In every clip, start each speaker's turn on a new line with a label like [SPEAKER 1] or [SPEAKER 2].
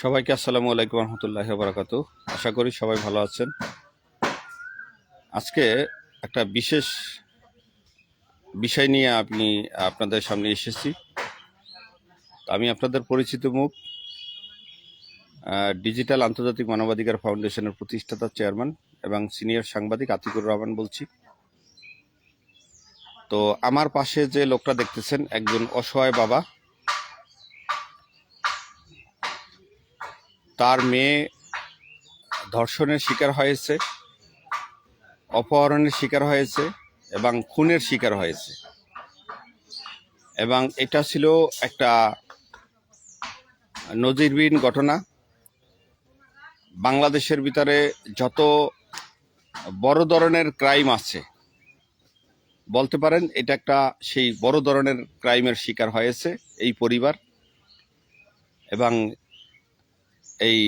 [SPEAKER 1] সবাইকে আসসালামু আলাইকুম রহমতুল্লাহ বারাকাত আশা করি সবাই ভালো আছেন। আজকে একটা বিশেষ বিষয় নিয়ে আপনি আপনাদের সামনে এসেছি। আমি আপনাদের পরিচিত মুখ ডিজিটাল আন্তর্জাতিক মানবাধিকার ফাউন্ডেশনের প্রতিষ্ঠাতা চেয়ারম্যান এবং সিনিয়র সাংবাদিক আতিকুর রহমান বলছি। তো আমার পাশে যে লোকটা দেখতেছেন, একজন অসহায় বাবা। তার মেয়ে ধর্ষণের শিকার হয়েছে, অপহরণের শিকার হয়েছে এবং খুনের শিকার হয়েছে। এবং এটা ছিল একটা নজিরবিহীন ঘটনা। বাংলাদেশের ভিতরে যত বড় ধরনের ক্রাইম আছে, বলতে পারেন এটা একটা সেই বড় ধরনের ক্রাইমের শিকার হয়েছে এই পরিবার। এবং এই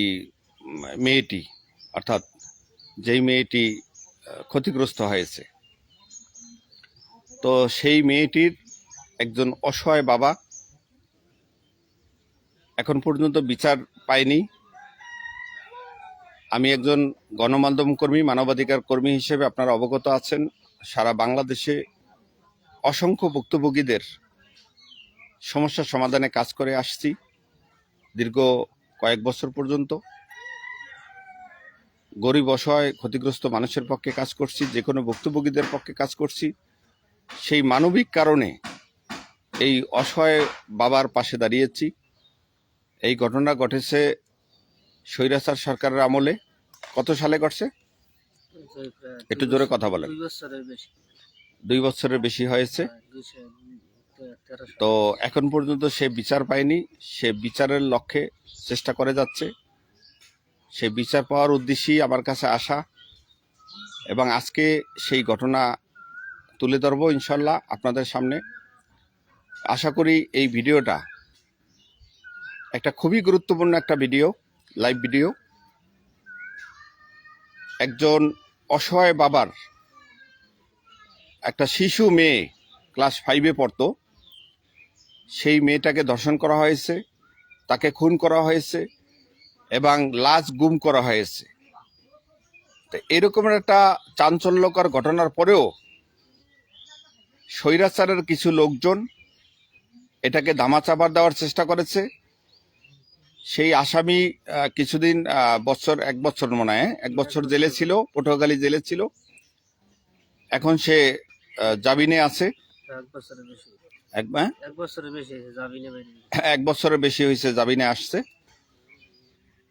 [SPEAKER 1] মেয়েটি, অর্থাৎ যেই মেয়েটি ক্ষতিগ্রস্ত হয়েছে। তো সেই মেয়েটির একজন অসহায় বাবা এখন পর্যন্ত বিচার পায়নি। আমি একজন গণমাধ্যম কর্মী, মানবাধিকার কর্মী হিসেবে আপনারা অবগত আছেন। সারা বাংলাদেশে অসংখ্য ভুক্তভোগীদের সমস্যা সমাধানে কাজ করে আসছি। দীর্ঘ কয়েক বছর পর্যন্ত। গরিব অসহায় ক্ষতিগ্রস্ত মানুষের পক্ষে কাজ করছি যে কোনো ভুক্তভোগীদের পক্ষে কাজ করছি। সেই মানবিক কারণে এই অসহায় বাবার পাশে দাঁড়িয়েছি। এই ঘটনা ঘটেছে স্বৈরাচার সরকারের আমলে। কত সালে ঘটছে? একটু জোরে কথা বলেন।
[SPEAKER 2] দুই বছরের বেশি।
[SPEAKER 1] দুই বছরের বেশি হয়েছে। তো এখন পর্যন্ত সে বিচার পায়নি। সে বিচারের লক্ষ্যে চেষ্টা করে যাচ্ছে। সে বিচার পাওয়ার উদ্দেশ্যেই আমার কাছে আসা এবং আজকে সেই ঘটনা তুলে ধরবো ইনশাল্লাহ আপনাদের সামনে। আশা করি এই ভিডিওটা একটা খুবই গুরুত্বপূর্ণ একটা ভিডিও, লাইভ ভিডিও। একজন অসহায় বাবার একটা শিশু মেয়ে ক্লাস ফাইভে পড়তো। সেই মেয়েটাকে ধর্ষণ করা হয়েছে, তাকে খুন করা হয়েছে এবং লাশ গুম করা হয়েছে। তো এরকমের একটা চাঞ্চল্যকর ঘটনার পরেও স্বৈরাচারের কিছু লোকজন এটাকে ধামাচাপা দেওয়ার চেষ্টা করেছে। সেই আসামি কিছুদিন বছর, এক বছর মনে হয়, এক বছর জেলে ছিল, পটুয়াখালী জেলে ছিল। এখন সে জামিনে আছে।
[SPEAKER 2] এক বছরের বেশি
[SPEAKER 1] হ্যাঁ?
[SPEAKER 2] হয়েছে জামিনে
[SPEAKER 1] আসছে।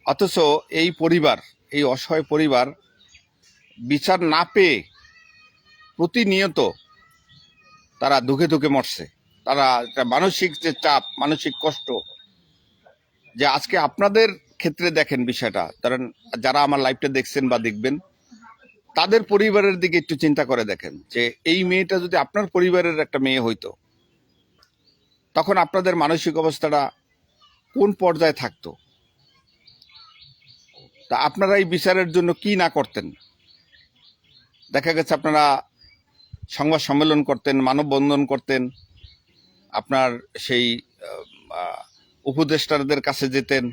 [SPEAKER 1] অথচ এই পরিবার এই অসহায় পরিবার বিচার না পেয়ে প্রতিনিয়ত তারা দুঃখে দুঃখে মরছে। তারা মানসিক যে চাপ মানসিক কষ্ট যে আজকে আপনাদের ক্ষেত্রে দেখেন বিষয়টা কারণ যারা আমার লাইফটা দেখছেন বা দেখবেন তাদের পরিবারের দিকে একটু চিন্তা করে দেখেন যে এই মেয়েটা যদি আপনার পরিবারের একটা মেয়ে হইতো তখন আপনাদের মানসিক অবস্থাটা কোন পর্যায়ে থাকতো? তা আপনারা এই বিচারের জন্য কি না করতেন? দেখা গেছে আপনারা সংবাদ সম্মেলন করতেন, মানববন্ধন করতেন, আপনার সেই উপদেষ্টাদের কাছে যেতেন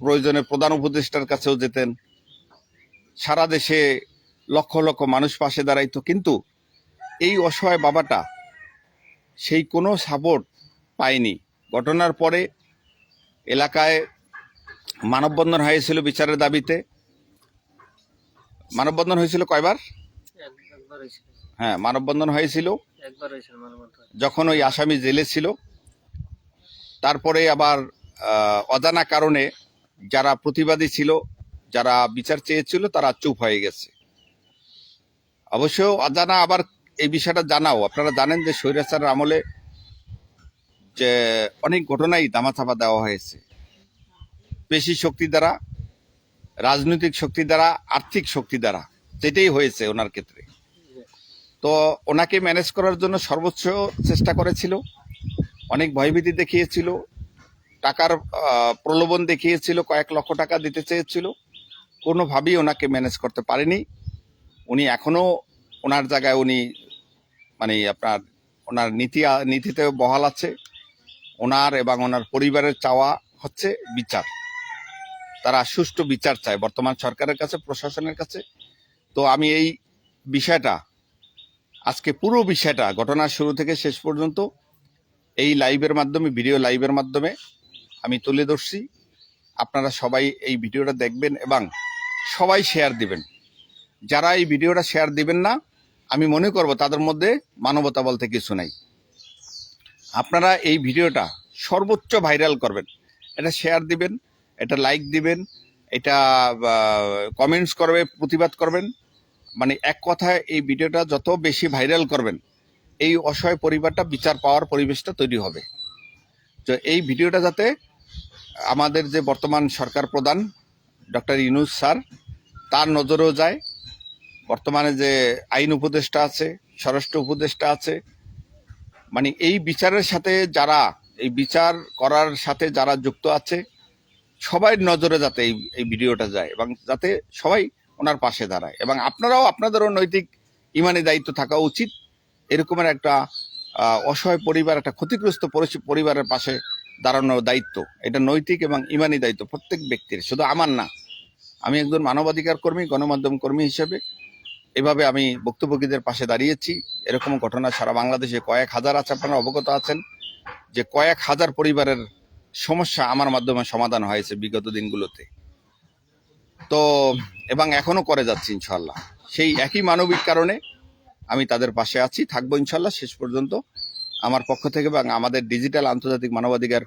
[SPEAKER 1] প্রয়োজনে প্রধান উপদেষ্টার কাছেও যেতেন। সারা দেশে লক্ষ লক্ষ মানুষ পাশে দাঁড়াইতো, কিন্তু এই অসহায় বাবাটা সেই কোনো সাপোর্ট পায়নি। ঘটনার পরে এলাকায় মানববন্ধন হয়েছিল বিচারের দাবিতে। মানববন্ধন হয়েছিল কয়বার? হ্যাঁ মানববন্ধন হয়েছিল। যখন ওই আসামি জেলে ছিল। তারপরে আবার অজানা কারণে যারা প্রতিবাদী ছিল যারা বিচার চেয়েছিল তারা চুপ হয়ে গেছে। অবশ্য অজানা আবার এই বিষয়টা জানাও। আপনারা জানেন যে স্বৈরাচারের আমলে যে অনেক ঘটনাই দামাচাপা দেওয়া হয়েছে। পেশি শক্তি দ্বারা, রাজনৈতিক শক্তি দ্বারা, আর্থিক শক্তি দ্বারা যেটাই হয়েছে ওনার ক্ষেত্রে। তো ওনাকে ম্যানেজ করার জন্য সর্বোচ্চ চেষ্টা করেছিল, অনেক ভয়ভীতি দেখিয়েছিল, টাকার প্রলোভন দেখিয়েছিল, কয়েক লক্ষ টাকা দিতে চেয়েছিল। কোনোভাবেই ওনাকে ম্যানেজ করতে পারেনি। উনি এখনও ওনার জায়গায় উনি মানে আপনার, ওনার নীতি, নীতিতে বহাল আছে। ওনার এবং ওনার পরিবারের চাওয়া হচ্ছে বিচার। তারা সুষ্ঠু বিচার চায় বর্তমান সরকারের কাছে, প্রশাসনের কাছে। তো আমি এই বিষয়টা, আজকে পুরো বিষয়টা, ঘটনার শুরু থেকে শেষ পর্যন্ত এই লাইভের মাধ্যমে, ভিডিও লাইভের মাধ্যমে আমি তুলে ধরছি। আপনারা সবাই এই ভিডিওটা দেখবেন এবং সবাই শেয়ার দিবেন। যারা এই ভিডিওটা শেয়ার দিবেন না, আমি মনে করব তাদের মধ্যে মানবতা বলতে কিছু নাই। আপনারা এই ভিডিওটা সর্বোচ্চ ভাইরাল করবেন। এটা শেয়ার দিবেন, এটা লাইক দিবেন, এটা কমেন্টস করবে, প্রতিবাদ করবেন। মানে এক কথায় এই ভিডিওটা যত বেশি ভাইরাল করবেন, এই অসহায় পরিবারটা বিচার পাওয়ার পরিবেশটা তৈরি হবে। তো এই ভিডিওটা যাতে আমাদের যে বর্তমান সরকার প্রধান, ডক্টর ইনুস স্যার, তার নজরেও যায়। বর্তমানে যে আইন উপদেষ্টা আছে, স্বরাষ্ট্র উপদেষ্টা আছে মানে এই বিচারের সাথে যারা, এই বিচার করার সাথে যারা যুক্ত আছে, সবাই নজরে যাতে এই এই ভিডিওটা যায় এবং যাতে সবাই ওনার পাশে দাঁড়ায়। এবং আপনারাও আপনাদেরও নৈতিক ইমানি দায়িত্ব থাকা উচিত। এরকমের একটা অসহায় পরিবার, একটা ক্ষতিগ্রস্ত পরিবারের পাশে দাঁড়ানোর দায়িত্ব। এটা নৈতিক এবং ইমানি দায়িত্ব প্রত্যেক ব্যক্তির, শুধু আমার না। আমি একজন মানবাধিকার কর্মী, গণমাধ্যম কর্মী হিসেবে এভাবে আমি বক্তব্যকীদের পাশে দাঁড়িয়েছি। এরকম ঘটনা সারা বাংলাদেশে কয়েক হাজার আছে, আপনারা অবগত আছেন যে কয়েক হাজার পরিবারের সমস্যা আমার মাধ্যমে সমাধান হয়েছে বিগত দিনগুলোতে। তো, এবং এখনও করে যাচ্ছি ইনশাল্লাহ সেই একই মানবিক কারণে আমি তাদের পাশে আছি, থাকব ইনশাল্লাহ শেষ পর্যন্ত। আমার পক্ষ থেকে এবং আমাদের ডিজিটাল আন্তর্জাতিক মানবাধিকার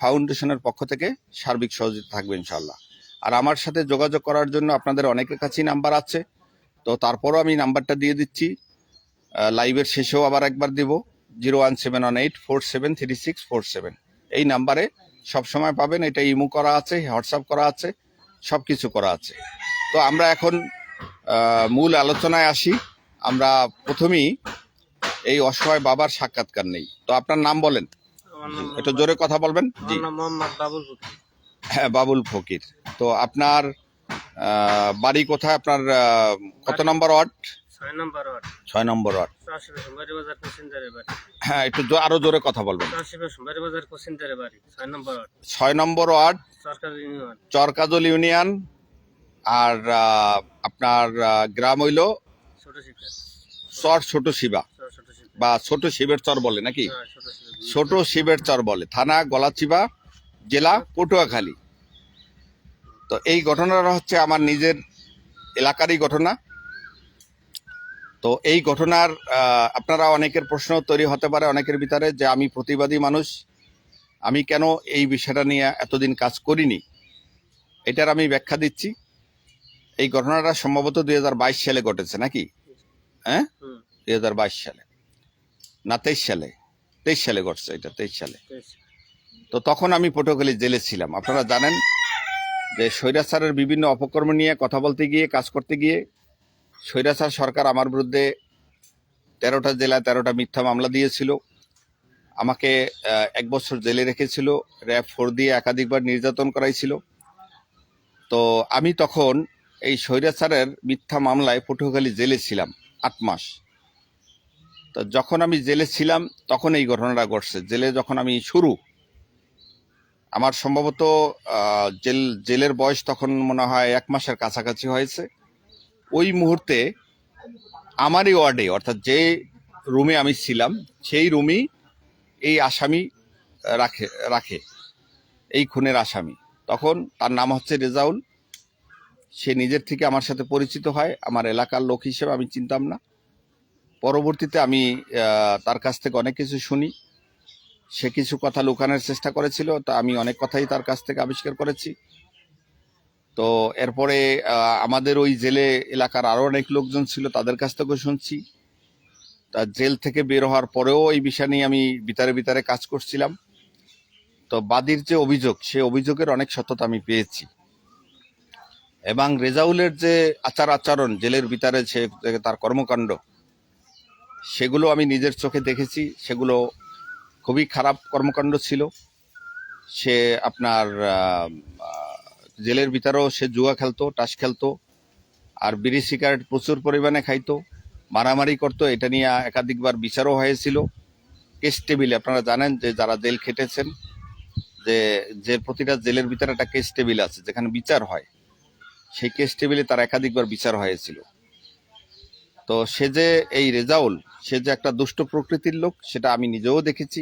[SPEAKER 1] ফাউন্ডেশনের পক্ষ থেকে সার্বিক সহযোগিতা থাকবে ইনশাল্লাহ আর আমার সাথে যোগাযোগ করার জন্য আপনাদের অনেকের কাছেই নাম্বার আছে। তো তারপরও আমি নাম্বারটা দিয়ে দিচ্ছি। লাইভের শেষেও আবার একবার দিব। Zero one seven one eight four seven three six four seven এই নাম্বারে সবসময় পাবেন। এটা ইমো করা আছে হোয়াটসঅ্যাপ করা আছে সব কিছু করা আছে। তো আমরা এখন মূল আলোচনায় আসি। আমরা প্রথমেই এই অসহায় বাবার সাক্ষাৎকার নেই। তো আপনার নাম বলেন। একটু জোরে কথা বলবেন? জি।
[SPEAKER 2] মোহাম্মদ বাবুল ফকির।
[SPEAKER 1] হ্যাঁ বাবুল ফকির। তো আপনার বাড়ি কোথায় আপনার কত নম্বর ওয়ার্ড?
[SPEAKER 2] ছয় নম্বর ওয়ার্ড।
[SPEAKER 1] হ্যাঁ একটু আরও জোরে কথা বলবেন।
[SPEAKER 2] ছয় নম্বর ওয়ার্ড।
[SPEAKER 1] চরকাজল ইউনিয়ন আর আপনার গ্রাম হইল
[SPEAKER 2] ছোট
[SPEAKER 1] চর ছোট শিবা। বা ছোট শিবের চর বলে নাকি?
[SPEAKER 2] হ্যাঁ, ছোট
[SPEAKER 1] শিবের চর বলে। থানা গলাচিবা জেলা পটুয়াখালী। তো এই ঘটনাটা হচ্ছে আমার নিজের এলাকারই ঘটনা। তো এই ঘটনার আপনারা অনেকের প্রশ্ন তৈরি হতে পারে অনেকের ভিতরে যে আমি প্রতিবাদী মানুষ আমি কেন এই বিষয়টা নিয়ে এতদিন কাজ করিনি? এটার আমি ব্যাখ্যা দিচ্ছি। এই ঘটনাটা সম্ভবত দুই হাজার বাইশ সালে ঘটেছে নাকি? হ্যাঁ? দুই সালে। না তেইশ সালে। তেইশ সালে ঘটছে এটা তেইশ সালে। তো তখন আমি পটুয়াখালী জেলে ছিলাম। আপনারা জানেন যে স্বৈরাচারের বিভিন্ন অপকর্ম নিয়ে কথা বলতে গিয়ে, কাজ করতে গিয়ে, স্বৈরাচার সরকার আমার বিরুদ্ধে তেরোটা জেলায় তেরোটা মিথ্যা মামলা দিয়েছিল। আমাকে এক বছর জেলে রেখেছিল, র্যাব ফোর দিয়ে একাধিকবার নির্যাতন করাইছিল। তো আমি তখন এই স্বৈরাচারের মিথ্যা মামলায় পটুয়াখালী জেলে ছিলাম আট মাস। তো যখন আমি জেলে ছিলাম, তখন এই ঘটনাটা ঘটছে। জেলে যখন আমি শুরু আমার সম্ভবত জেল, জেলের বয়স তখন মনে হয় এক মাসের কাছাকাছি হয়েছে। ওই মুহূর্তে আমারই ওয়ার্ডে, অর্থাৎ যে রুমে আমি ছিলাম, সেই রুমই এই আসামি রাখে রাখে। এই খুনের আসামি। তখন তার নাম হচ্ছে রেজাউল। সে নিজের থেকে আমার সাথে পরিচিত হয়। আমার এলাকার লোক হিসেবে আমি চিনতাম না। পরবর্তীতে আমি তার কাছ থেকে অনেক কিছু শুনি। সে কিছু কথা লুকানোর চেষ্টা করেছিল, তা আমি অনেক কথাই তার কাছ থেকে আবিষ্কার করেছি। তো এরপরে আমাদের ওই জেলে এলাকার আরও অনেক লোকজন ছিল, তাদের কাছ থেকেও শুনছি। তা জেল থেকে বের হওয়ার পরেও এই বিষয় নিয়ে আমি ভিতরে ভিতরে কাজ করছিলাম। তো বাদীর যে অভিযোগ, সে অভিযোগের অনেক সততা আমি পেয়েছি। এবং রেজাউলের যে আচার আচরণ, জেলের ভিতরে সে, তার কর্মকাণ্ড, সেগুলো আমি নিজের চোখে দেখেছি, সেগুলো খুবই খারাপ কর্মকাণ্ড ছিল। সে আপনার জেলের ভিতরেও সে জুয়া খেলতো, টাস খেলতো, আর বিড়ি সিগারেট প্রচুর পরিমাণে খাইতো, মারামারি করতো, এটা নিয়ে একাধিকবার বিচারও হয়েছিল। কেস টেবিলে আপনারা জানেন যে যারা জেল খেটেছেন, যে যে প্রতিটা জেলের ভিতরে একটা কেস টেবিল আছে, যেখানে বিচার হয়। সেই কেস টেবিলে তার একাধিকবার বিচার হয়েছিল। তো সে যে এই রেজাউল, সে যে একটা দুষ্ট প্রকৃতির লোক, সেটা আমি নিজেও দেখেছি,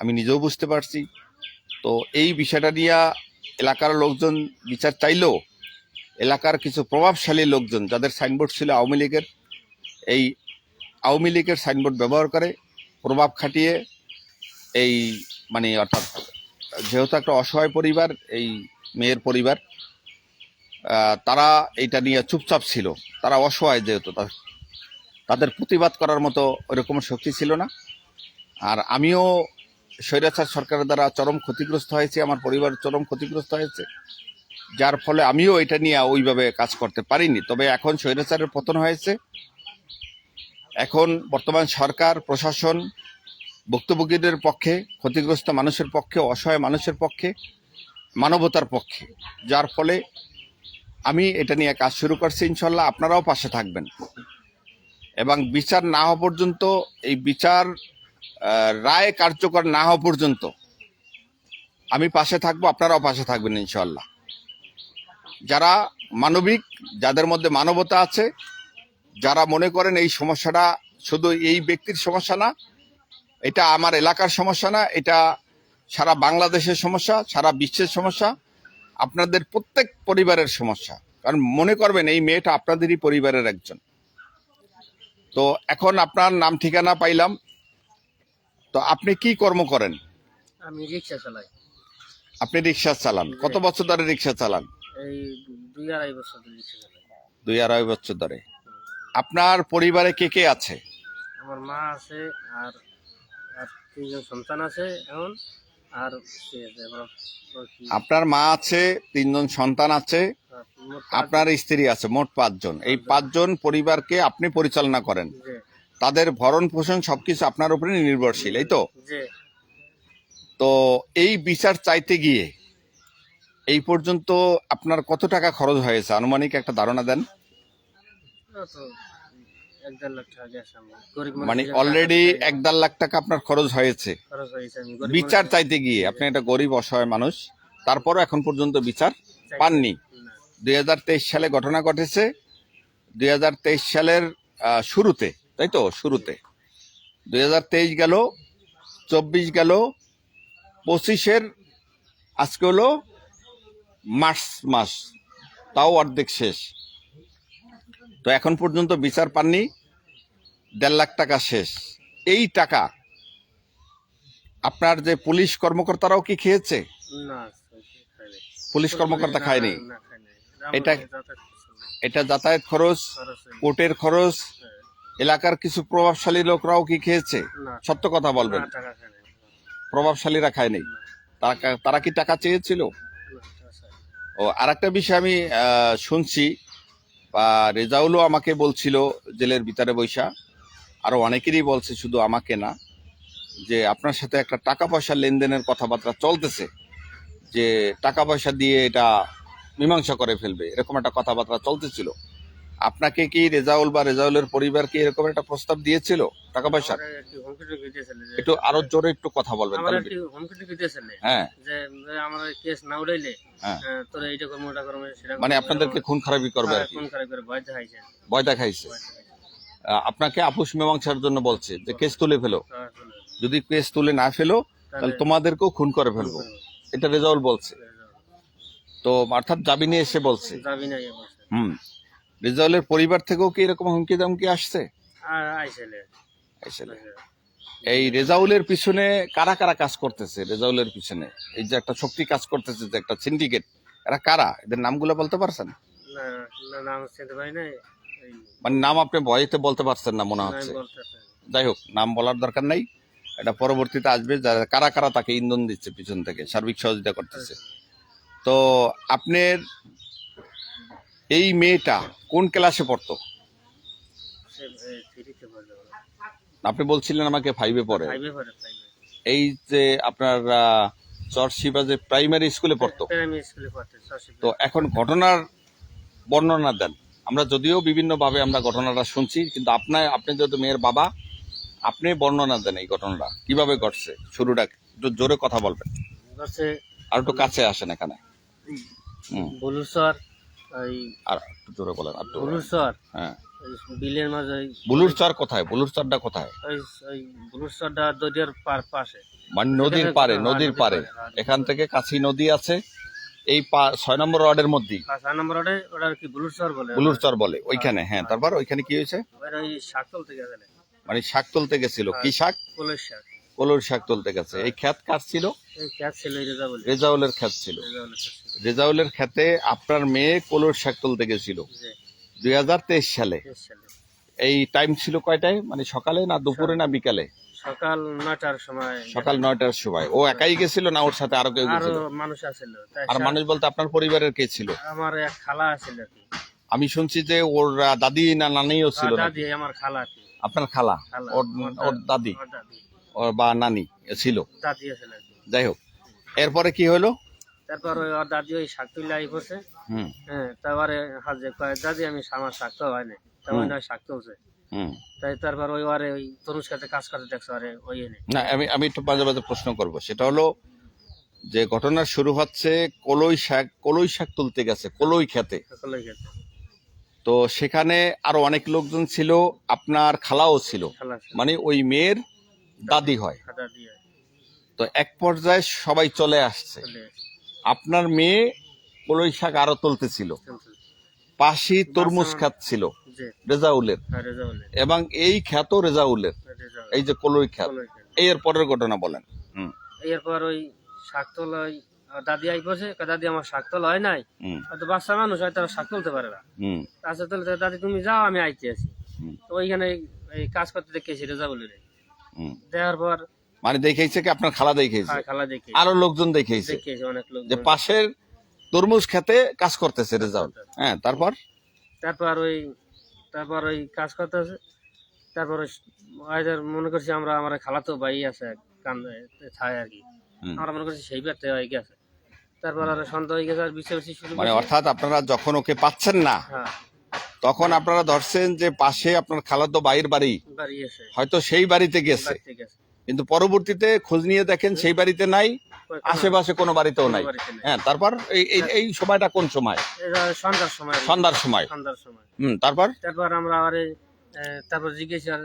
[SPEAKER 1] আমি নিজেও বুঝতে পারছি। তো এই বিষয়টা নিয়ে এলাকার লোকজন বিচার চাইলেও, এলাকার কিছু প্রভাবশালী লোকজন, যাদের সাইনবোর্ড ছিল আওয়ামী লীগের, এই আওয়ামী লীগের সাইনবোর্ড ব্যবহার করে প্রভাব খাটিয়ে এই মানে অর্থাৎ যেহেতু একটা অসহায় পরিবার, এই মেয়ের পরিবার তারা এইটা নিয়ে চুপচাপ ছিল। তারা অসহায় যেহেতু তাদের প্রতিবাদ করার মতো ওরকম শক্তি ছিল না। আর আমিও স্বৈরাচার সরকারের দ্বারা চরম ক্ষতিগ্রস্ত হয়েছে, আমার পরিবার চরম ক্ষতিগ্রস্ত হয়েছে। যার ফলে আমিও এটা নিয়ে ওইভাবে কাজ করতে পারিনি। তবে এখন স্বৈরাচারের পতন হয়েছে। এখন বর্তমান সরকার, প্রশাসন, ভুক্তভোগীদের পক্ষে, ক্ষতিগ্রস্ত মানুষের পক্ষে, অসহায় মানুষের পক্ষে, মানবতার পক্ষে। যার ফলে আমি এটা নিয়ে কাজ শুরু করছি, ইনশাল্লাহ আপনারাও পাশে থাকবেন। এবং বিচার না হওয়া পর্যন্ত, এই বিচার রায় কার্যকর না হওয়া পর্যন্ত আমি পাশে থাকব, আপনারাও পাশে থাকবেন ইনশাল্লাহ যারা মানবিক, যাদের মধ্যে মানবতা আছে, যারা মনে করেন এই সমস্যাটা শুধু এই ব্যক্তির সমস্যা না, এটা আমার এলাকার সমস্যা না, এটা সারা বাংলাদেশের সমস্যা, সারা বিশ্বের সমস্যা, আপনাদের প্রত্যেক পরিবারের সমস্যা। কারণ মনে করবেন, এই মেয়েটা আপনাদেরই পরিবারের একজন। তো এখন আপনার নাম ঠিকানা পাইলাম। তো আপনি কি কর্ম করেন?
[SPEAKER 2] আমি রিক্সা চালাই।
[SPEAKER 1] আপনি রিক্সা চালান। কত বছর ধরে রিক্সা চালান?
[SPEAKER 2] এই দুই আড়াই বছর ধরে রিক্সা চালাই।
[SPEAKER 1] দুই আড়াই বছর ধরে। আপনার পরিবারে কে কে আছে?
[SPEAKER 2] আমার মা আছে আর আর তিনজন সন্তান আছে এখন। আর
[SPEAKER 1] আপনার মা আছে তিনজন সন্তান আছে
[SPEAKER 2] পাঁচ-
[SPEAKER 1] আপনার স্ত্রী আছে মোট পাঁচজন। এই পাঁচজন। পরিবারকে আপনি পরিচালনা করেন। তাদের ভরণ পোষণ সবকিছু আপনার উপরে নির্ভরশীল এই তো? তো এই বিচার চাইতে গিয়ে এই পর্যন্ত আপনার কত টাকা খরচ হয়েছে? আনুমানিক একটা ধারণা দেন।
[SPEAKER 2] এক দেড় লাখ টাকা গেছে আমার গরিব
[SPEAKER 1] মানে অলরেডি এক দেড় লাখ টাকা আপনার খরচ হয়েছে।
[SPEAKER 2] খরচ হয়েছে আমি গরিব
[SPEAKER 1] বিচার চাইতে গিয়ে আপনি একটা গরিব অসহায় মানুষ তারপরও এখন পর্যন্ত বিচার পাননি।
[SPEAKER 2] না,
[SPEAKER 1] দুই সালে ঘটনা ঘটেছে দুই হাজার তেইশ সালের আহ, শুরুতে তাই তো? শুরুতে। দুই হাজার তেইশ গেল চব্বিশ গেল পঁচিশের আজকে হলো মার্চ মাস তাও অর্ধেক শেষ। তো এখন পর্যন্ত বিচার পাননি। দেড় লাখ টাকা শেষ। এই টাকা আপনার যে পুলিশ কর্মকর্তারাও কি খেয়েছে। পুলিশ কর্মকর্তা খায়নি। এটা-। এটা যাতায়াত খরচ কোর্টের খরচ
[SPEAKER 2] হ্যাঁ,
[SPEAKER 1] এলাকার কিছু প্রভাবশালী লোকরাও কি খেয়েছে? সত্য কথা বলবেন। প্রভাবশালীরা খায়নি। তারা তারা কি টাকা চেয়েছিল। ও আর একটা বিষয় আমি শুনছি। বা রেজাউলও আমাকে বলছিল জেলের ভিতরে বৈশা আরও অনেকেরই বলছে শুধু আমাকে না যে আপনার সাথে একটা টাকা পয়সা লেনদেনের কথাবার্তা চলতেছে যে টাকা পয়সা দিয়ে এটা মীমাংসা করে ফেলবে এরকম একটা কথাবার্তা চলতেছিল। আপনাকে কি রেজাউল বা রেজাউলের পরিবার কি এরকম একটা প্রস্তাব দিয়েছিল টাকা পয়সা
[SPEAKER 2] একটি
[SPEAKER 1] আরও জোরে একটু কথা বলবেন হ্যাঁ। হ্যাঁ।
[SPEAKER 2] করব করব
[SPEAKER 1] মানে আপনাদেরকে খুন খারাপি করবে
[SPEAKER 2] হ্যাঁ,
[SPEAKER 1] কি।
[SPEAKER 2] খুন খারাপ করে ভয় দেখাইছে।
[SPEAKER 1] আপনাকে আপুস মীমাংসার জন্য বলছে যে কেস তুলে ফেলো। যদি কেস তুলে না ফেলো তাহলে তোমাদেরকেও খুন করে ফেলব। এটা রেজাউল বলছে। তো অর্থাৎ জামিনে এসে বলছে। হুম। রেজাউলের পরিবার থেকেও কি এরকম হুমকি দামকি আসছে? এই রেজাউলের পিছনে কারা কারা কাজ করতেছে? রেজাউলের পিছনে। এই যে একটা শক্তি কাজ করতেছে যে একটা সিন্ডিকেট এরা কারা? এদের নামগুলো বলতে পারছেন?
[SPEAKER 2] না না নাম চিনতে পারি না
[SPEAKER 1] মানে নাম আপনি ভয়তে বলতে পারছেন না মনে হচ্ছে। যাই হোক নাম বলার দরকার নাই। এটা পরবর্তীতে আসবে যারা কারা কারা তাকে ইন্ধন দিচ্ছে পিছন থেকে সার্বিক সহযোগিতা করতেছে। তো আপনার এই মেয়েটা কোন ক্লাসে পড়তো? আপনি বলছিলেন আমাকে ফাইভে পড়ে। এই যে আপনার চরশিবা যে প্রাইমারি স্কুলে পড়তো। তো এখন ঘটনার বর্ণনা দেন। আমরা যদিও বিভিন্নভাবে আমরা ঘটনাটা শুনছি কিন্তু আপনার আপনি যেহেতু মেয়ের বাবা আপনি বর্ণনা দেন এই ঘটনাটা। কীভাবে ঘটছে? শুরুটা একটু জোরে কথা বলবেন। আর একটু কাছে আসেন এখানে।
[SPEAKER 2] ওই
[SPEAKER 1] আর একটু জোরে বলেন আর
[SPEAKER 2] বুলুরসর
[SPEAKER 1] হ্যাঁ।
[SPEAKER 2] বিলের মাঝে
[SPEAKER 1] বুলুর চর কোথায়? বুলুর চরটা কোথায়?
[SPEAKER 2] দরিয়ার পার পাশে।
[SPEAKER 1] মানে নদীর পারে নদীর
[SPEAKER 2] নদীর
[SPEAKER 1] পারে
[SPEAKER 2] পাড়ে।
[SPEAKER 1] এখান থেকে কাছি নদী আছে। এই ছয় নম্বর ওয়ার্ডের মধ্যেই?
[SPEAKER 2] পাঁচ নম্বর ওটা ওটা কি বুলুরসর বলে?
[SPEAKER 1] বুলুর চর বলে ওইখানে হ্যাঁ তারপর ওইখানে কি হয়েছে? মানে শাক তুলতে গেছিল কি শাক?
[SPEAKER 2] কলের শাক।
[SPEAKER 1] কলুর শাক তুলতে গেছে। এই ক্ষেত কার ছিল?
[SPEAKER 2] খ্যাত
[SPEAKER 1] রেজাউলের।
[SPEAKER 2] খ্যাত ছিল।
[SPEAKER 1] রেজাউলের ক্ষেতে আপনার মেয়ে কলুর শাক তুলতে গেছিল। দুই হাজার তেইশ সালে। এই টাইম ছিল কয়টায়? মানে সকালে না দুপুরে না বিকালে?
[SPEAKER 2] সকাল নটার সময়
[SPEAKER 1] সকাল নয়টার সময়। ও একাই গেছিল না ওর সাথে আরও কেউ
[SPEAKER 2] আরও
[SPEAKER 1] গেছিল?
[SPEAKER 2] মানুষ আছিল। তাই
[SPEAKER 1] আর মানুষ বলতে আপনার পরিবারের কে ছিল?
[SPEAKER 2] আমার এক খালা আছিল আর কি।
[SPEAKER 1] আমি শুনছি যে ওর আহ, দাদি না নানিও ছিল
[SPEAKER 2] আর দাদি আমার খালা কি।
[SPEAKER 1] আপনার খালা?
[SPEAKER 2] খালা
[SPEAKER 1] ওর
[SPEAKER 2] আমার
[SPEAKER 1] ওর দাদি
[SPEAKER 2] ওর দাদি।
[SPEAKER 1] ওর বা নানি ছিল?
[SPEAKER 2] দাদি আছিল আর কি।
[SPEAKER 1] যাই হোক এরপরে কি হলো?
[SPEAKER 2] তারপর ওই ওর দাদি ওই শাক তুলে আই
[SPEAKER 1] হুম।
[SPEAKER 2] হ্যাঁ তারপরে হাজে কয় দাদি আমি আমার শাক তো হয় না তেমন না শাক তুলছে। তাই তারপর ওই ওরে ওই তরুষ খাতে কাজ করতে দেখছে ওরে ওই
[SPEAKER 1] না আমি আমি একটু মাঝে মাঝে প্রশ্ন করব। সেটা হলো যে ঘটনা শুরু হচ্ছে কলই শাক কলই শাক তুলতে গেছে কলই খেতে।
[SPEAKER 2] সকলে গেছে
[SPEAKER 1] তো সেখানে আরও অনেক লোকজন ছিল আপনার খালাও ছিল। মানে ওই মেয়ের দাদি হয়। তো এক পর্যায়ে সবাই চলে আসছে। আপনার মেয়ে কলই শাক আরও তুলতেছিল। পাশি তরমুজ খ্যাত ছিল
[SPEAKER 2] যে আর
[SPEAKER 1] রেজাউলের। এবং এই খ্যাত রেজাউলের এই যে কলই খ্যাত এর পরের ঘটনা বলেন।
[SPEAKER 2] এরপর ওই শাক তোলা ওই আর দাদি আই কয়, দাদি আমার শাক তোলা হয় নাই? হয়তো বাচ্চা মানুষ হয়তো শাক তুলতে পারে না। আচ্ছা দাদি তুমি যাও আমি আইতে আছি। তো ওইখানে এই কাজ করতে দেখেছি রেজাউল দেওয়ার পর
[SPEAKER 1] মানে দেখেছে কি আপনার খালা দেখেছে
[SPEAKER 2] খালা দেখে
[SPEAKER 1] আরও লোকজন দেখেছে
[SPEAKER 2] দেখেছি অনেক লোক
[SPEAKER 1] যে পাশের তরমুজ খেতে কাজ করতেছে রেজাউল হ্যাঁ তারপর?
[SPEAKER 2] তারপর ওই তারপর ওই কাজ করতেছে। তারপর ওই ওইদের মনে করছি আমরা আমার খালাতো ভাই আছে কান্দে ছায় আর কি। আমরা মনে করছি সেই ব্যাটে হয়ে গেছে। তারপর আর সন্দেহ হয়ে গেছে আর বিছে বেশি শুরু
[SPEAKER 1] মানে অর্থাৎ আপনারা যখন ওকে পাচ্ছেন না
[SPEAKER 2] হ্যাঁ।
[SPEAKER 1] তখন আপনারা ধরছেন যে পাশে আপনার খালাতো বাইর বাড়ি।
[SPEAKER 2] বাড়ি এসে
[SPEAKER 1] হয়তো সেই বাড়িতে গেছে।
[SPEAKER 2] বাড়িতে গেছে।
[SPEAKER 1] কিন্তু পরবর্তীতে খোঁজ নিয়ে দেখেন সেই বাড়িতে নাই আশেপাশে কোনো বাড়িতেও নাই। হ্যাঁ তারপর এই এই- সময়টা কোন সময়?
[SPEAKER 2] সন্ধ্যার সময়।
[SPEAKER 1] সন্ধ্যার সময়।
[SPEAKER 2] সন্ধ্যার সময়।
[SPEAKER 1] হুম তারপর?
[SPEAKER 2] তারপর আমরা আবার তারপর জিজ্ঞেস আর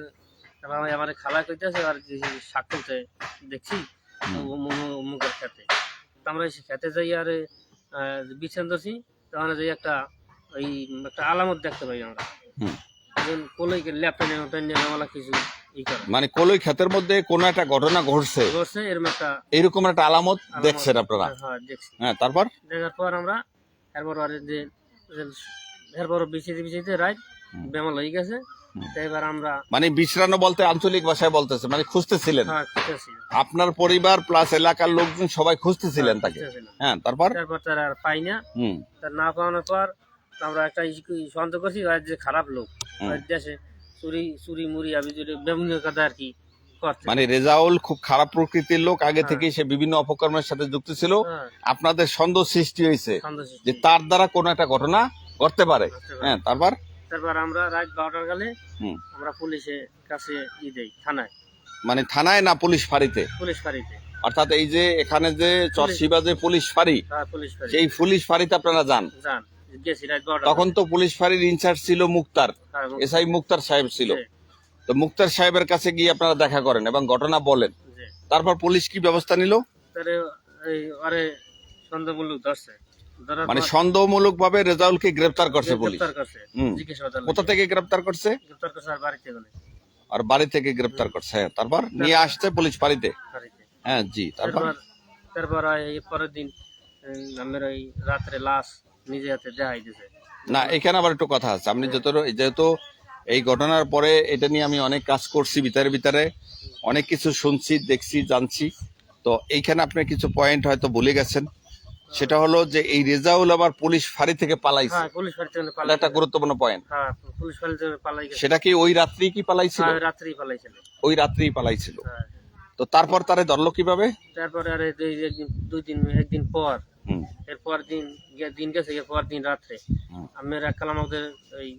[SPEAKER 2] তারপর আমি আমার খালা কইতেছে আর শাক তুলতে দেখছি মুখের খেতে আমরা সে খেতে যাই আর বিছান ধরছি তখন যাই একটা ওই একটা আলামত দেখতে পাই আমরা।
[SPEAKER 1] হুম।
[SPEAKER 2] কলই ল্যাপটপ নেওয়া কিছু।
[SPEAKER 1] মানে কলই ক্ষেতের মধ্যে কোনো একটা ঘটনা ঘটছে।
[SPEAKER 2] এরকম একটা
[SPEAKER 1] আলামত দেখছেন আপনারা?
[SPEAKER 2] হ্যাঁ
[SPEAKER 1] হ্যাঁ তারপর?
[SPEAKER 2] দেখার পর আমরা এরপর যে যে- এরপর বিছিতে বিছিতে রাইট বেমাল হয়ে গেছে। এবার আমরা
[SPEAKER 1] মানে বিশ্রানো বলতে আঞ্চলিক ভাষায় বলতেছে মানে খুঁজতেছিলেন।
[SPEAKER 2] হ্যাঁ
[SPEAKER 1] আপনার পরিবার প্লাস এলাকার লোকজন সবাই খুঁজতেছিলেন তাকে। হ্যাঁ তারপর?
[SPEAKER 2] তারপর তার আর পাই না। না পাওয়ানোর পর আমরা একটা সন্দেহ করছি যে খারাপ লোক। দেশে চুরি চুরি মুড়ি আবি চুরি বিভিন্ন কথা আর কি
[SPEAKER 1] মানে রেজাউল খুব খারাপ প্রকৃতির লোক আগে
[SPEAKER 2] হ্যাঁ।
[SPEAKER 1] থেকে সে বিভিন্ন অপকর্মের সাথে যুক্ত ছিল।
[SPEAKER 2] হ্যাঁ।
[SPEAKER 1] আপনাদের সন্দেহ সৃষ্টি হয়েছে। যে তার দ্বারা কোনো একটা ঘটনা ঘটতে পারে।
[SPEAKER 2] করতে পারে।
[SPEAKER 1] হ্যাঁ তারপর?
[SPEAKER 2] তারপর আমরা রাত বারোটার কালে আমরা পুলিশের কাছে ই দেই থানায়।
[SPEAKER 1] মানে থানায় না পুলিশ ফাঁড়িতে?
[SPEAKER 2] পুলিশ ফাঁড়িতে।
[SPEAKER 1] অর্থাৎ এই যে এখানে যে চরশিবা যে পুলিশ ফাঁড়ি
[SPEAKER 2] হ্যাঁ পুলিশ ফাঁড়ি।
[SPEAKER 1] সেই পুলিশ ফাঁড়িতে আপনারা যান। তখন তো পুলিশ ফাঁড়ির ইনচার্জ ছিল মুক্তার
[SPEAKER 2] হ্যাঁ,
[SPEAKER 1] এসআই মুক্তার সাহেব ছিল। তো মুক্তার সাহেবের কাছে গিয়ে আপনারা দেখা করেন এবং ঘটনা বলেন। তারপর পুলিশ কি ব্যবস্থা নিল? মানে সন্দেহমূলক ভাবে রেজাউলকে গ্রেফতার করছে পুলিশ। কোথা থেকে গ্রেফতার করছে?
[SPEAKER 2] আর
[SPEAKER 1] বাড়ি থেকে গ্রেফতার করছে হ্যাঁ তারপর নিয়ে আসছে পুলিশ ফাঁড়িতে
[SPEAKER 2] বাড়িতে।
[SPEAKER 1] হ্যাঁ জি তারপর?
[SPEAKER 2] তারপর পরের দিন আমার ওই রাত্রে লাশ নিজে হাতে দেখাই দিছে
[SPEAKER 1] না এখানে আবার একটু কথা আছে। আপনি যত যেহেতু এই ঘটনার পরে এটা নিয়ে আমি অনেক কাজ করছি ভিতরে ভিতরে অনেক কিছু শুনছি দেখছি জানছি। তো এইখানে আপনি কিছু পয়েন্ট হয়তো ভুলে গেছেন। সেটা হলো যে এই রেজাউল আবার পুলিশ ফাঁড়ি থেকে পালাইছে।
[SPEAKER 2] হ্যাঁ পুলিশ
[SPEAKER 1] একটা গুরুত্বপূর্ণ পয়েন্ট
[SPEAKER 2] হ্যাঁ পুলিশ গেছে
[SPEAKER 1] সেটা কি ওই রাত্রি কি পালাইছিল?
[SPEAKER 2] হ্যাঁ রাত্রি পালাইছিল।
[SPEAKER 1] ওই রাত্রি পালাইছিল। তো তারপর তারে ধরলো কীভাবে?
[SPEAKER 2] তারপরে আরে দুই একদিন দুই দিন একদিন পর এরপর দিন দিন গেছে এরপর দিন রাত্রে। আমের এককাল আমাদের ওই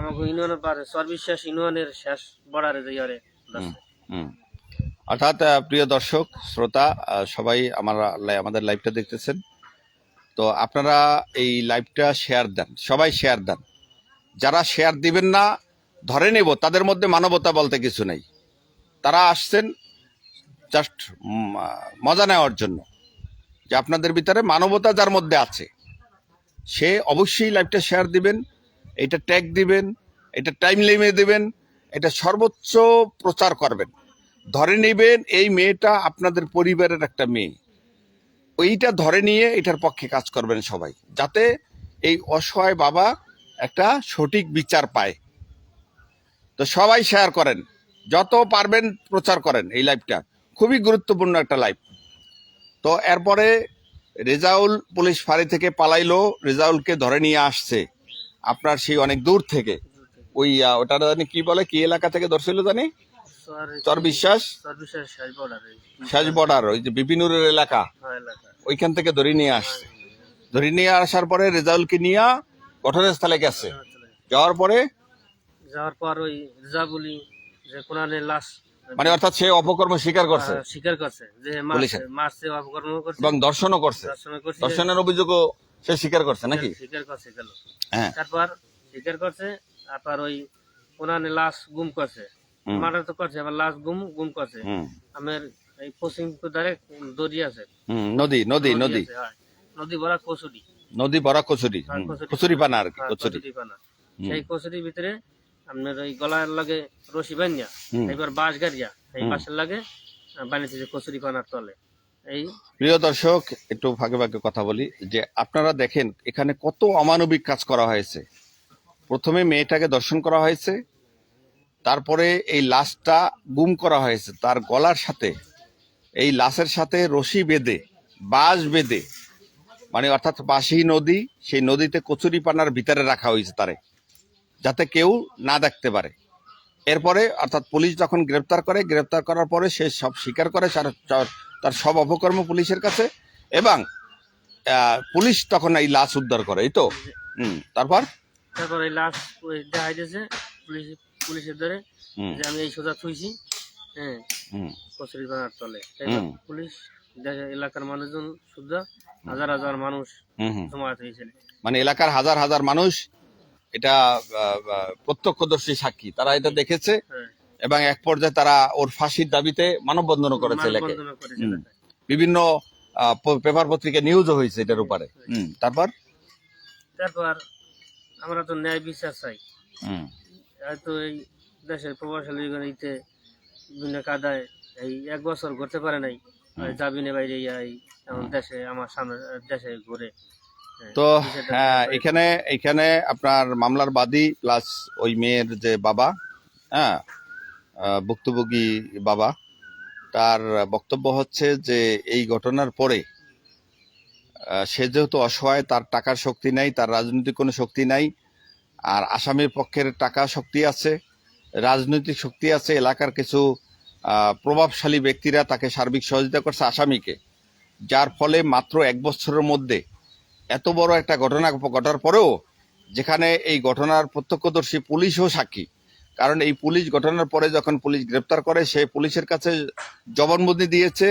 [SPEAKER 2] আমাকে ইউনিয়নের পারে সর্বশেষ ইউনিয়নের শেষ বর্ডারে যাই আরে।
[SPEAKER 1] হুম অর্থাৎ প্রিয় দর্শক শ্রোতা সবাই আমার আমাদের লাইভটা দেখতেছেন। তো আপনারা এই লাইভটা শেয়ার দেন সবাই শেয়ার দেন। যারা শেয়ার দিবেন না ধরে নেব তাদের মধ্যে মানবতা বলতে কিছু নেই। তারা আসছেন জাস্ট মজা নেওয়ার জন্য যে আপনাদের ভিতরে মানবতা যার মধ্যে আছে, সে অবশ্যই লাইভটা শেয়ার দিবেন, এটা ট্যাগ দিবেন, এটা টাইম লিমিট দিবেন, এটা সর্বোচ্চ প্রচার করবেন। ধরে নেবেন এই মেয়েটা আপনাদের পরিবারের একটা মেয়ে। ওইটা ধরে নিয়ে এটার পক্ষে কাজ করবেন সবাই, যাতে এই অসহায় বাবা একটা সঠিক বিচার পায়। তো সবাই শেয়ার করেন, যত পারবেন প্রচার করেন এই লাইভটা খুবই গুরুত্বপূর্ণ একটা লাইফ তো এরপরে রেজাউল পুলিশ ফাঁড়ি থেকে পালাইলো রেজাউলকে ধরে নিয়ে আসছে। আপনার সেই অনেক দূর থেকে। ওই ওটা জানি কি বলে কি এলাকা থেকে ধরছিল জানি?
[SPEAKER 2] চর-
[SPEAKER 1] বিশ্বাস?
[SPEAKER 2] শেষ
[SPEAKER 1] বর্ডার ওই যে বিপিনুরের এলাকা।
[SPEAKER 2] হ্যাঁ,
[SPEAKER 1] ওইখান থেকে ধরে নিয়ে আসছে। ধরে নিয়ে আসার পরে রেজাউলকে নিয়ে ঘটনাস্থলে গেছে। যাওয়ার পরে?
[SPEAKER 2] যাওয়ার পর ওই রিজাবুলি যে কোরআনের লাশ
[SPEAKER 1] মানে অর্থাৎ সে অপকর্ম স্বীকার করছে।
[SPEAKER 2] স্বীকার করছে যে। মারছে অপকর্ম করছে।
[SPEAKER 1] এবং দর্শনও করছে।
[SPEAKER 2] দর্শন করছে।
[SPEAKER 1] দর্শনের অভিযোগও সে স্বীকার করছে নাকি?
[SPEAKER 2] স্বীকার করছে গেল।
[SPEAKER 1] হ্যাঁ।
[SPEAKER 2] তারপর স্বীকার করছে তারপর ওই কোরআনের লাশ গুম করছে। মার্ডার তো করছে আবার লাশ গুম গুম করছে। আমার এই পশ্চিম ধারে দড়ি আছে।
[SPEAKER 1] নদী নদী নদী
[SPEAKER 2] হ্যাঁ। নদী ভরা কচুরি।
[SPEAKER 1] নদী বড়া কচুরি।
[SPEAKER 2] হ্যাঁ, কচুরি।
[SPEAKER 1] কচুরি পানা আর কি
[SPEAKER 2] হ্যাঁ,
[SPEAKER 1] কচুরি।
[SPEAKER 2] পানা সেই কচুরির ভিতরে আপনার ওই গলার লগে রশি বানিয়া এবার বাঁশ গাড়িয়া এই বাঁশের লাগে বানিয়েছে কচুরি পানার তলে। এই
[SPEAKER 1] প্রিয় দর্শক একটু ভাগে ভাগে কথা বলি যে আপনারা দেখেন এখানে কত অমানবিক কাজ করা হয়েছে। প্রথমে মেয়েটাকে দর্শন করা হয়েছে তারপরে এই লাশটা গুম করা হয়েছে তার গলার সাথে। এই লাশের সাথে রশি বেঁধে বাঁশ বেঁধে মানে অর্থাৎ বাসি নদী সেই নদীতে কচুরি পানার ভিতরে রাখা হয়েছে তারে। যাতে কেউ না দেখতে পারে। এরপরে অর্থাৎ পুলিশ যখন গ্রেপ্তার করে গ্রেপ্তার করার পরে সে সব স্বীকার করে তার- সব অপকর্ম পুলিশের কাছে এবং পুলিশ তখন এই লাশ উদ্ধার করে এই তো? হুম তারপর?
[SPEAKER 2] তারপর এই লাশ ওই দেখাই দিয়েছে পুলিশ পুলিশের ধরে যে আমি এই সোজা থুইছি হ্যাঁ কচুরি পানার তলে। পুলিশ দেখে এলাকার মানুষজন শুদ্ধ হাজার হাজার মানুষ
[SPEAKER 1] হুম।
[SPEAKER 2] হয়েছিল
[SPEAKER 1] মানে এলাকার হাজার হাজার মানুষ এটা প্রত্যক্ষদর্শী সাক্ষী। তারা এটা দেখেছে
[SPEAKER 2] হ্যাঁ।
[SPEAKER 1] এবং এক পর্যায়ে তারা ওর ফাঁসির দাবিতে মানববন্ধনও করেছে হুম। বিভিন্ন পেপার পত্রিকা নিউজও হয়েছে এটার উপরে। তারপর?
[SPEAKER 2] তারপর আমরা তো ন্যায় বিচার চাই। হয়তো এই দেশের প্রভাবশালী ইতে বিভিন্ন কাদায় এই এক বছর ঘুরতে পারে নাই। জাবিনে বাইরে এই দেশে আমার সামনে দেশে ঘুরে। হ্যাঁ,
[SPEAKER 1] তো হ্যাঁ এখানে এখানে আপনার মামলার বাদী প্লাস ওই মেয়ের যে বাবা হ্যাঁ ভুক্তভোগী বাবা তার বক্তব্য হচ্ছে যে এই ঘটনার পরে সে যেহেতু অসহায় তার টাকার শক্তি নাই তার রাজনৈতিক কোনো শক্তি নাই আর আসামির পক্ষের টাকা শক্তি আছে রাজনৈতিক শক্তি আছে এলাকার কিছু প্রভাবশালী ব্যক্তিরা তাকে সার্বিক সহযোগিতা করছে আসামিকে যার ফলে মাত্র এক বছরের মধ্যে এত বড় একটা ঘটনা ঘটার পরেও যেখানে এই ঘটনার প্রত্যক্ষদর্শী পুলিশও সাক্ষী। কারণ এই পুলিশ ঘটনার পরে যখন পুলিশ গ্রেপ্তার করে, সে পুলিশের কাছে জবানবন্দি দিয়েছে।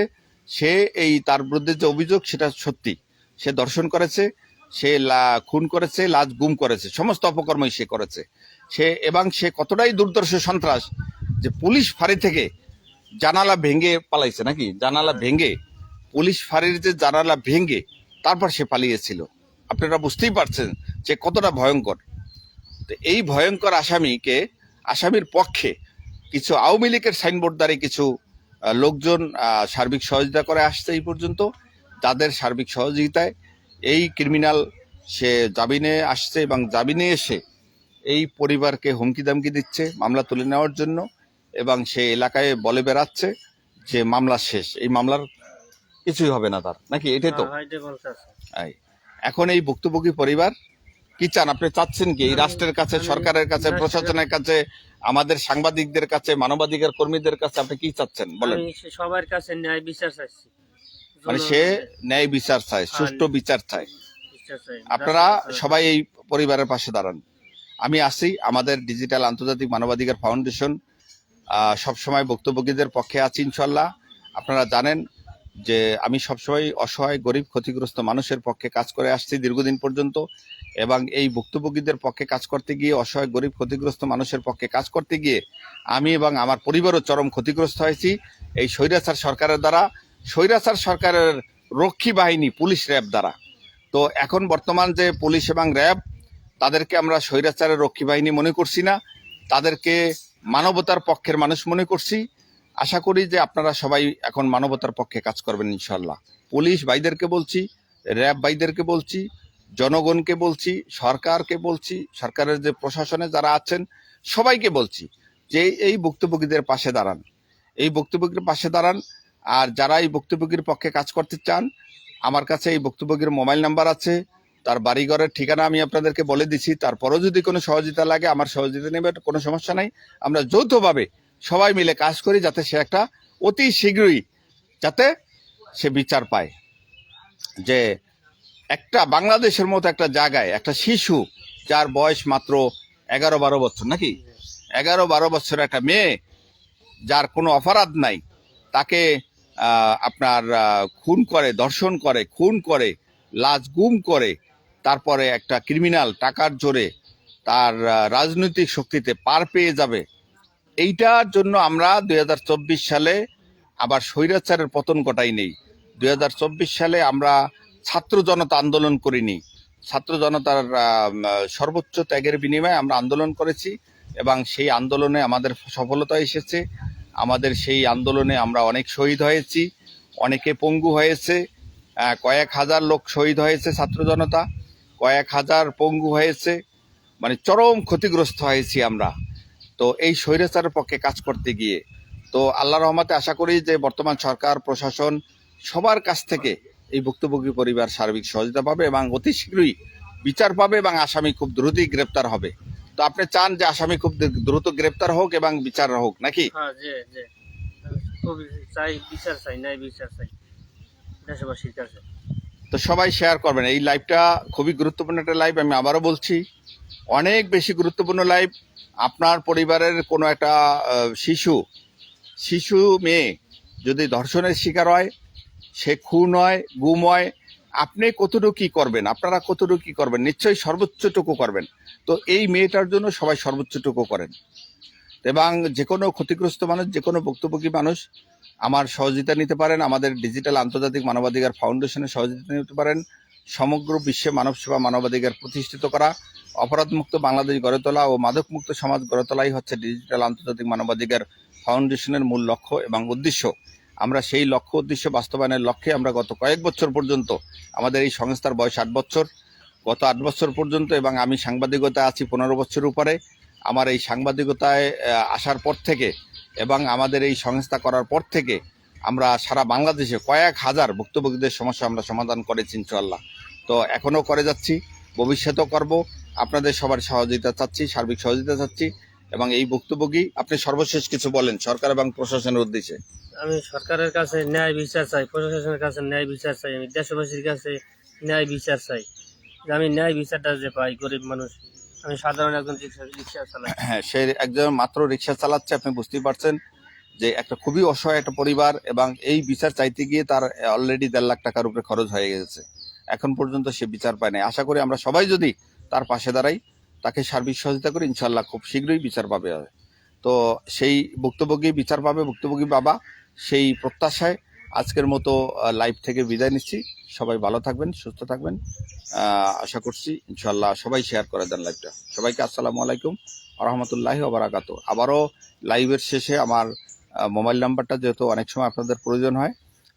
[SPEAKER 1] সে এই তার বিরুদ্ধে যে অভিযোগ, সেটা সত্যি। সে দর্শন করেছে, সে খুন করেছে লাজ গুম করেছে, সমস্ত অপকর্মই সে করেছে। সে এবং সে কতটাই দুর্দর্শ সন্ত্রাস যে পুলিশ ফাঁড়ি থেকে জানালা ভেঙে পালাইছে নাকি? জানালা ভেঙে, পুলিশ ফাঁড়ির যে জানালা ভেঙে তারপর সে পালিয়েছিল। আপনারা বুঝতেই পারছেন যে কতটা ভয়ঙ্কর। তো এই ভয়ঙ্কর আসামিকে, আসামির পক্ষে কিছু আওয়ামী লীগের সাইনবোর্ডদারে কিছু লোকজন সার্বিক সহযোগিতা করে আসছে এই পর্যন্ত। তাদের সার্বিক সহযোগিতায় এই ক্রিমিনাল সে জামিনে আসছে এবং জামিনে এসে এই পরিবারকে হুমকি দামকি দিচ্ছে, মামলা তুলে নেওয়ার জন্য এবং সে এলাকায় বলে বেড়াচ্ছে যে মামলা শেষ। এই মামলার কিছুই হবে না তার। নাকি? এটাই তো।
[SPEAKER 2] হ্যাঁ।
[SPEAKER 1] এখন এই ভুক্তভোগী পরিবার কি চান? আপনি চাচ্ছেন কি? এই রাষ্ট্রের কাছে সরকারের কাছে প্রশাসনের কাছে আমাদের সাংবাদিকদের কাছে মানবাধিকার কর্মীদের কাছে আপনি কি চাচ্ছেন? বলেন।
[SPEAKER 2] সবার কাছে ন্যায় বিচার চাইছি।
[SPEAKER 1] মানে সে ন্যায় বিচার চায় সুষ্ঠু বিচার চায়। আপনারা সবাই এই পরিবারের পাশে দাঁড়ান। আমি আসি আমাদের ডিজিটাল আন্তর্জাতিক মানবাধিকার ফাউন্ডেশন সবসময় ভুক্তভোগীদের পক্ষে আছি ইনশাল্লাহ। আপনারা জানেন যে আমি সবসময় অসহায়, গরিব, ক্ষতিগ্রস্ত মানুষের পক্ষে কাজ করে আসছি দীর্ঘদিন পর্যন্ত এবং এই ভুক্তভোগীদের পক্ষে কাজ করতে গিয়ে, অসহায়, গরিব, ক্ষতিগ্রস্ত মানুষের পক্ষে কাজ করতে গিয়ে আমি এবং আমার পরিবারও চরম ক্ষতিগ্রস্ত হয়েছি। এই স্বৈরাচার সরকারের দ্বারা, স্বৈরাচার সরকারের রক্ষী বাহিনী, পুলিশ র্যাব দ্বারা। তো এখন বর্তমান যে পুলিশ এবং র্যাব, তাদেরকে আমরা স্বৈরাচারের রক্ষী বাহিনী মনে করছি না। তাদেরকে মানবতার পক্ষের মানুষ মনে করছি। আশা করি যে আপনারা সবাই এখন মানবতার পক্ষে কাজ করবেন ইনশাল্লাহ পুলিশ ভাইদেরকে বলছি, র্যাব ভাইদেরকে বলছি, জনগণকে বলছি, সরকারকে বলছি, সরকারের যে প্রশাসনে যারা আছেন, সবাইকে বলছি যে এই ভুক্তভোগীদের পাশে দাঁড়ান। এই ভুক্তভোগীর পাশে দাঁড়ান, আর যারা এই ভুক্তভোগীর পক্ষে কাজ করতে চান, আমার কাছে এই ভুক্তভোগীর মোবাইল নাম্বার আছে, তার বাড়িঘরের ঠিকানা আমি আপনাদেরকে বলে দিচ্ছি তারপরেও যদি কোনো সহযোগিতা লাগে, আমার সহযোগিতা নেবে কোনো সমস্যা নাই। আমরা যৌথভাবে সবাই মিলে কাজ করি যাতে সে একটা অতি শীঘ্রই যাতে সে বিচার পায়। যে একটা বাংলাদেশের মতো একটা জায়গায় একটা শিশু যার বয়স মাত্র এগারো বারো বছর নাকি? এগারো বারো বছরের একটা মেয়ে যার কোনো অপরাধ নাই, তাকে আপনার খুন করে, ধর্ষণ করে, খুন করে লাজ গুম করে, তারপরে একটা ক্রিমিনাল টাকার জোরে তার রাজনৈতিক শক্তিতে পার পেয়ে যাবে এইটার জন্য আমরা দু হাজার চব্বিশ সালে আবার স্বৈরাচারের পতন ঘটাই নেই। দু হাজার চব্বিশ সালে আমরা ছাত্র জনতা আন্দোলন করিনি। ছাত্র জনতার সর্বোচ্চ ত্যাগের বিনিময়ে আমরা আন্দোলন করেছি এবং সেই আন্দোলনে আমাদের সফলতা এসেছে। আমাদের সেই আন্দোলনে আমরা অনেক শহীদ হয়েছি, অনেকে পঙ্গু হয়েছে কয়েক হাজার লোক শহীদ হয়েছে ছাত্র জনতা, কয়েক হাজার পঙ্গু হয়েছে মানে চরম ক্ষতিগ্রস্ত হয়েছি আমরা। তো এই স্বৈরাচারের পক্ষে কাজ করতে গিয়ে তো আল্লাহ রহমতে আশা করি যে বর্তমান সরকার প্রশাসন সবার কাছ থেকে এই ভুক্তভোগী পরিবার সার্বিক সহযোগিতা পাবে এবং অতি শীঘ্রই বিচার পাবে এবং আসামি খুব দ্রুতই গ্রেপ্তার হবে। তো আপনি চান যে আসামি খুব দ্রুত গ্রেপ্তার হোক এবং বিচার হোক নাকি?
[SPEAKER 2] হ্যাঁ
[SPEAKER 1] তো সবাই শেয়ার করবেন। এই লাইভটা খুবই গুরুত্বপূর্ণ একটা লাইভ আমি আবারও বলছি। অনেক বেশি গুরুত্বপূর্ণ লাইভ আপনার পরিবারের কোনো একটা শিশু শিশু মেয়ে যদি ধর্ষণের শিকার হয়, সে খুন হয় গুম হয় আপনি কতটুকু কি করবেন? আপনারা কতটুকু কি করবেন? নিশ্চয়ই সর্বোচ্চটুকু করবেন। তো এই মেয়েটার জন্য সবাই সর্বোচ্চটুকু করেন। এবং যে কোনো ক্ষতিগ্রস্ত মানুষ, যে কোনো ভুক্তভোগী মানুষ আমার সহযোগিতা নিতে পারেন, আমাদের ডিজিটাল আন্তর্জাতিক মানবাধিকার ফাউন্ডেশনের সহযোগিতা নিতে পারেন, সমগ্র বিশ্বে মানব সেবা মানবাধিকার প্রতিষ্ঠিত করা অপরাধমুক্ত বাংলাদেশ গড়ে তোলা ও মাদকমুক্ত সমাজ গড়ে তোলাই হচ্ছে ডিজিটাল আন্তর্জাতিক মানবাধিকার ফাউন্ডেশনের মূল লক্ষ্য এবং উদ্দেশ্য। আমরা সেই লক্ষ্য উদ্দেশ্য বাস্তবায়নের লক্ষ্যে আমরা গত কয়েক বছর পর্যন্ত, আমাদের এই সংস্থার বয়স আট বছর, গত আট বছর পর্যন্ত এবং আমি সাংবাদিকতা আছি পনেরো বছর উপরে, আমার এই সাংবাদিকতায় আসার পর থেকে এবং আমাদের এই সংস্থা করার পর থেকে আমরা সারা বাংলাদেশে কয়েক হাজার ভুক্তভোগীদের সমস্যা আমরা সমাধান করেছি ইনশাল্লাহ তো এখনও করে যাচ্ছি, ভবিষ্যতেও করব আপনাদের সবার সহযোগিতা চাচ্ছি সার্বিক সহযোগিতা চাচ্ছি এবং এই ভুক্তভোগী আপনি সর্বশেষ কিছু বলেন সরকার এবং প্রশাসনের উদ্দেশ্যে।
[SPEAKER 2] আমি সরকারের কাছে ন্যায় বিচার চাই প্রশাসনের কাছে ন্যায় বিচার চাই আমি দেশবাসীর কাছে ন্যায় বিচার চাই। যে আমি ন্যায় বিচারটা যে পাই গরিব মানুষ আমি সাধারণ একজন রিক্সা রিক্সা চালাই।
[SPEAKER 1] হ্যাঁ সে একজন মাত্র রিক্সা চালাচ্ছে আপনি বুঝতেই পারছেন যে একটা খুবই অসহায় একটা পরিবার এবং এই বিচার চাইতে গিয়ে তার অলরেডি দেড় লাখ টাকার উপরে খরচ হয়ে গেছে। এখন পর্যন্ত সে বিচার পায় নাই। আশা করি আমরা সবাই যদি তার পাশে দাঁড়াই, তাকে সার্বিক সহযোগিতা করে ইনশাল্লাহ খুব শীঘ্রই বিচার পাবে। তো সেই ভুক্তভোগী, বিচার পাবে ভুক্তভোগী বাবা, সেই প্রত্যাশায় আজকের মতো লাইভ থেকে বিদায় নিচ্ছি। সবাই ভালো থাকবেন, সুস্থ থাকবেন। আশা করছি ইনশাল্লাহ সবাই শেয়ার করে দেন লাইভটা সবাইকে আসসালামু আলাইকুম রহমতুল্লাহ ওবরাকাত আবারও লাইভের শেষে আমার মোবাইল নাম্বারটা যেহেতু অনেক সময় আপনাদের প্রয়োজন হয়,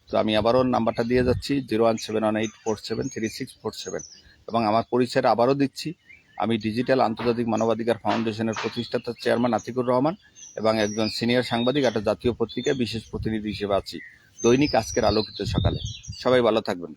[SPEAKER 1] তো আমি আবারও নাম্বারটা দিয়ে যাচ্ছি zero one seven one eight four seven three six four seven এবং আমার পরিচয় আবারও দিচ্ছি। আমি ডিজিটাল আন্তর্জাতিক মানবাধিকার ফাউন্ডেশনের প্রতিষ্ঠাতা চেয়ারম্যান আতিকুর রহমান এবং একজন সিনিয়র সাংবাদিক একটা জাতীয় পত্রিকায় বিশেষ প্রতিনিধি হিসেবে আছি। দৈনিক আজকের আলোকিত সকালে। সবাই ভালো থাকবেন।